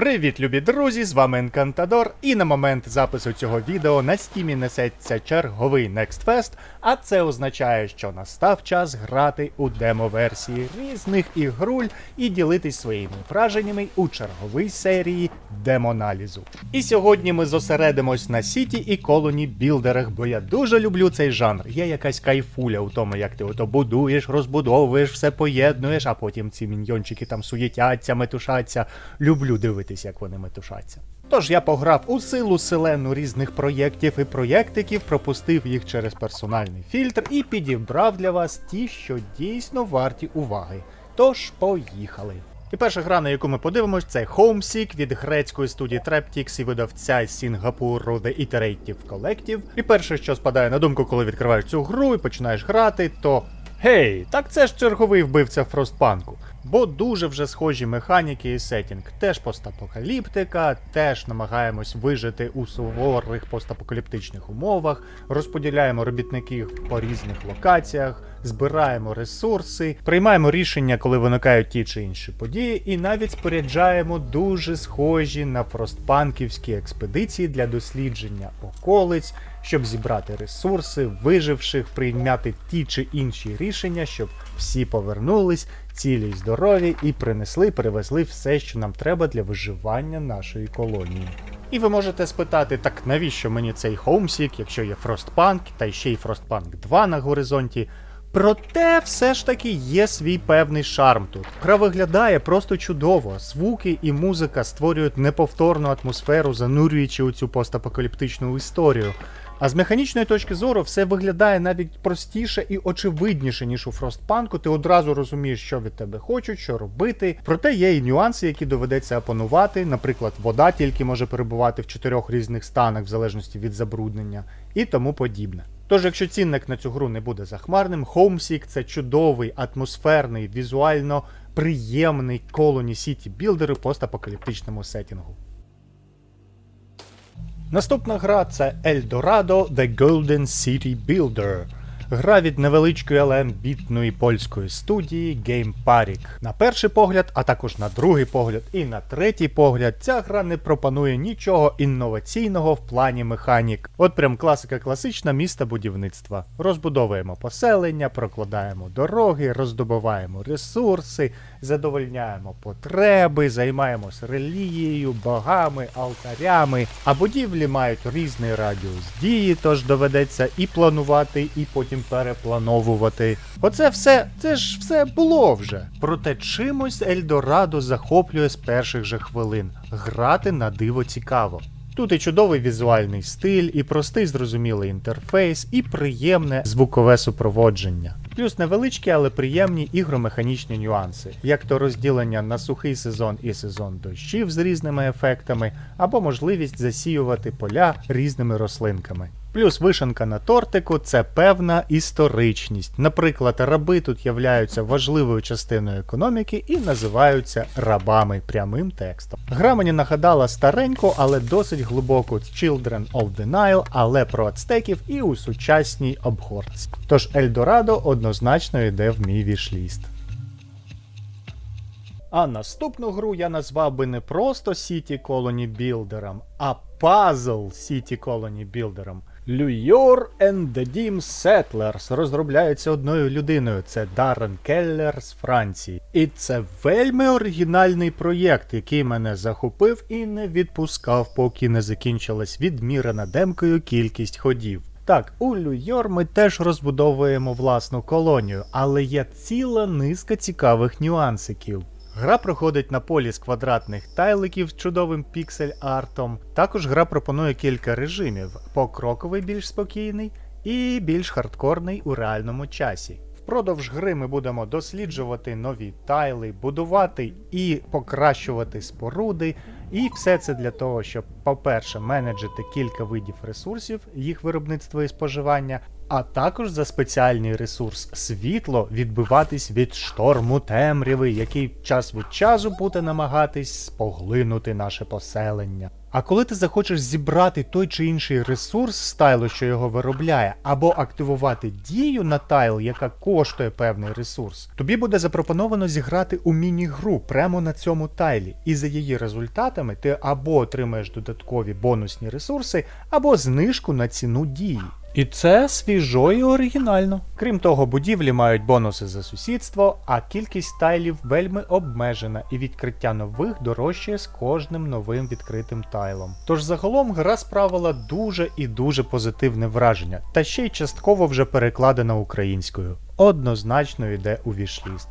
Привіт, любі друзі! З вами Енкантадор, і на момент запису цього відео на стімі несеться черговий Next Fest, а це означає, що настав час грати у демо-версії різних ігруль і ділитись своїми враженнями у черговій серії демоналізу. І сьогодні ми зосередимось на сіті і колоні білдерах, бо я дуже люблю цей жанр. Є якась кайфуля у тому, як ти ото будуєш, розбудовуєш, все поєднуєш, а потім ці міньйончики там суєтяться, метушаться. Люблю дивитись, як вони метушаться. Тож я пограв у силу селену різних проєктів і проєктиків, пропустив їх через персональний фільтр і підібрав для вас ті, що дійсно варті уваги. Тож поїхали. І перша гра, на яку ми подивимось, це Homesick від грецької студії Traptix і видавця з Сінгапуру The Iterative Collective. І перше, що спадає на думку, коли відкриваєш цю гру і починаєш грати, то Гей, так це ж черговий вбивця Фростпанку. Бо дуже вже схожі механіки і сетінг. Теж постапокаліптика, теж намагаємось вижити у суворих постапокаліптичних умовах, розподіляємо робітників по різних локаціях, збираємо ресурси, приймаємо рішення, коли виникають ті чи інші події, і навіть споряджаємо дуже схожі на фростпанківські експедиції для дослідження околиць, щоб зібрати ресурси, виживших, прийняти ті чи інші рішення, щоб всі повернулись цілі й здорові і принесли, привезли все, що нам треба для виживання нашої колонії. І ви можете спитати, так навіщо мені цей Homesick, якщо є Frostpunk, та ще й Frostpunk 2 на горизонті. Проте все ж таки є свій певний шарм тут. Гра виглядає просто чудово. Звуки і музика створюють неповторну атмосферу, занурюючи у цю постапокаліптичну історію. А з механічної точки зору все виглядає навіть простіше і очевидніше, ніж у Фростпанку. Ти одразу розумієш, що від тебе хочуть, що робити. Проте є і нюанси, які доведеться опанувати. Наприклад, вода тільки може перебувати в чотирьох різних станах, в залежності від забруднення, і тому подібне. Тож, якщо цінник на цю гру не буде захмарним, Homesick – це чудовий, атмосферний, візуально приємний колоні Сіті білдер у постапокаліптичному сетінгу. Наступна гра це Eldorado The Golden City Builder. Гра від невеличкої, але амбітної польської студії Game Parik. На перший погляд, а також на другий погляд і на третій погляд, ця гра не пропонує нічого інноваційного в плані механік. От прям класика класична міста будівництва. Розбудовуємо поселення, прокладаємо дороги, роздобуваємо ресурси, задовольняємо потреби, займаємось релігією, богами, алтарями. А будівлі мають різний радіус дії, тож доведеться і планувати, і потім переплановувати. Оце все, це ж все було вже. Проте чимось Ельдорадо захоплює з перших же хвилин. Грати на диво цікаво. Тут і чудовий візуальний стиль, і простий зрозумілий інтерфейс, і приємне звукове супроводження. Плюс невеличкі, але приємні ігромеханічні нюанси, як то розділення на сухий сезон і сезон дощів з різними ефектами, або можливість засіювати поля різними рослинками. Плюс вишенка на тортику це певна історичність. Наприклад, раби тут являються важливою частиною економіки і називаються рабами прямим текстом. Гра мені нагадала стареньку, але досить глибоку Children of the Nile, але про ацтеків і у сучасній обгортці. Тож Ельдорадо однозначно йде в мій вішліст. А наступну гру я назвав би не просто City Colony Builder, а Puzzle City Colony Builder. Lure and the Dim Settlers розробляється одною людиною. Це Даррен Келлер з Франції. І це вельми оригінальний проєкт, який мене захопив і не відпускав, поки не закінчилась відмірена демкою кількість ходів. Так, у Люйор ми теж розбудовуємо власну колонію, але є ціла низка цікавих нюансиків. Гра проходить на полі з квадратних тайликів з чудовим піксель-артом. Також гра пропонує кілька режимів: покроковий більш спокійний і більш хардкорний у реальному часі. Впродовж гри ми будемо досліджувати нові тайли, будувати і покращувати споруди. І все це для того, щоб, по-перше, менеджити кілька видів ресурсів, їх виробництва і споживання, а також за спеціальний ресурс світло відбиватись від шторму темряви, який час від часу буде намагатись споглинути наше поселення. А коли ти захочеш зібрати той чи інший ресурс з тайлу, що його виробляє, або активувати дію на тайл, яка коштує певний ресурс, тобі буде запропоновано зіграти у міні-гру прямо на цьому тайлі, і за її результатами ти або отримаєш додаткові бонусні ресурси, або знижку на ціну дії. І це свіжо і оригінально. Крім того, будівлі мають бонуси за сусідство, а кількість тайлів вельми обмежена, і відкриття нових дорожчає з кожним новим відкритим тайлом. Тож загалом гра справила дуже і дуже позитивне враження, та ще й частково вже перекладена українською. Однозначно йде у вішліст.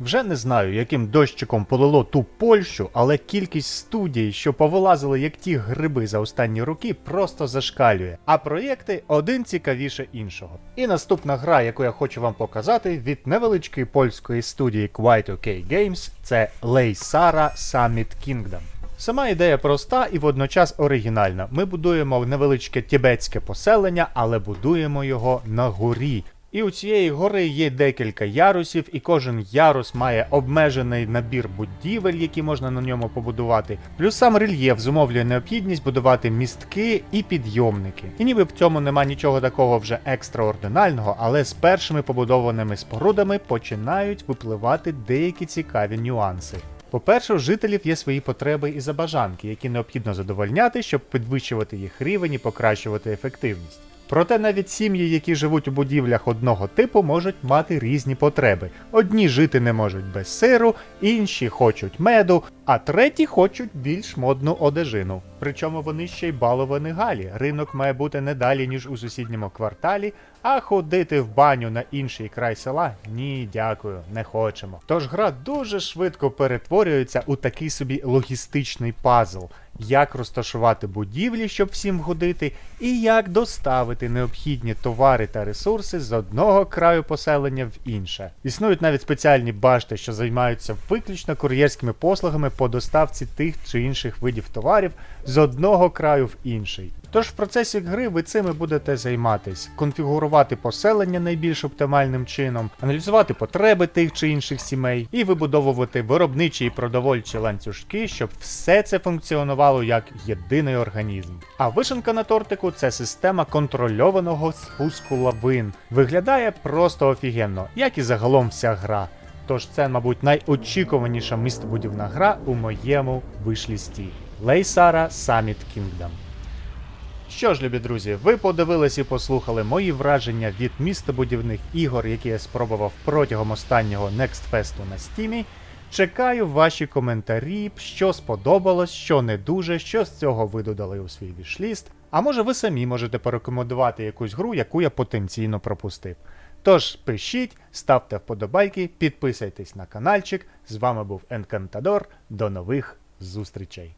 Вже не знаю, яким дощиком полило ту Польщу, але кількість студій, що повилазили як ті гриби за останні роки, просто зашкалює. А проєкти один цікавіше іншого. І наступна гра, яку я хочу вам показати, від невеличкої польської студії Quite OK Games, це Leysara Summit Kingdom. Сама ідея проста і водночас оригінальна. Ми будуємо невеличке тібетське поселення, але будуємо його на горі. І у цієї гори є декілька ярусів, і кожен ярус має обмежений набір будівель, які можна на ньому побудувати. Плюс сам рельєф зумовлює необхідність будувати містки і підйомники. І ніби в цьому нема нічого такого вже екстраординального, але з першими побудованими спорудами починають випливати деякі цікаві нюанси. По-перше, у жителів є свої потреби і забажанки, які необхідно задовольняти, щоб підвищувати їх рівень і покращувати ефективність. Проте навіть сім'ї, які живуть у будівлях одного типу, можуть мати різні потреби. Одні жити не можуть без сиру, інші хочуть меду, а треті хочуть більш модну одежину. Причому вони ще й баловані галі. Ринок має бути не далі, ніж у сусідньому кварталі, а ходити в баню на інший край села ні, дякую, не хочемо. Тож гра дуже швидко перетворюється у такий собі логістичний пазл, як розташувати будівлі, щоб всім вгодити, і як доставити необхідні товари та ресурси з одного краю поселення в інше. Існують навіть спеціальні башти, що займаються виключно кур'єрськими послугами по доставці тих чи інших видів товарів з одного краю в інший. Тож в процесі гри ви цими будете займатись, конфігурувати поселення найбільш оптимальним чином, аналізувати потреби тих чи інших сімей і вибудовувати виробничі і продовольчі ланцюжки, щоб все це функціонувало як єдиний організм. А вишенка на тортику це система контрольованого спуску лавин. Виглядає просто офігенно, як і загалом вся гра. Тож це, мабуть, найочікуваніша містобудівна гра у моєму вишлісті. Лейсара Summit Kingdom. Що ж, любі друзі, ви подивились і послухали мої враження від містобудівних ігор, які я спробував протягом останнього Next Fest на стімі. Чекаю ваші коментарі, що сподобалось, що не дуже, що з цього ви додали у свій вішліст. А може ви самі можете порекомендувати якусь гру, яку я потенційно пропустив. Тож пишіть, ставте вподобайки, підписуйтесь на каналчик. З вами був Енкантадор. До нових зустрічей!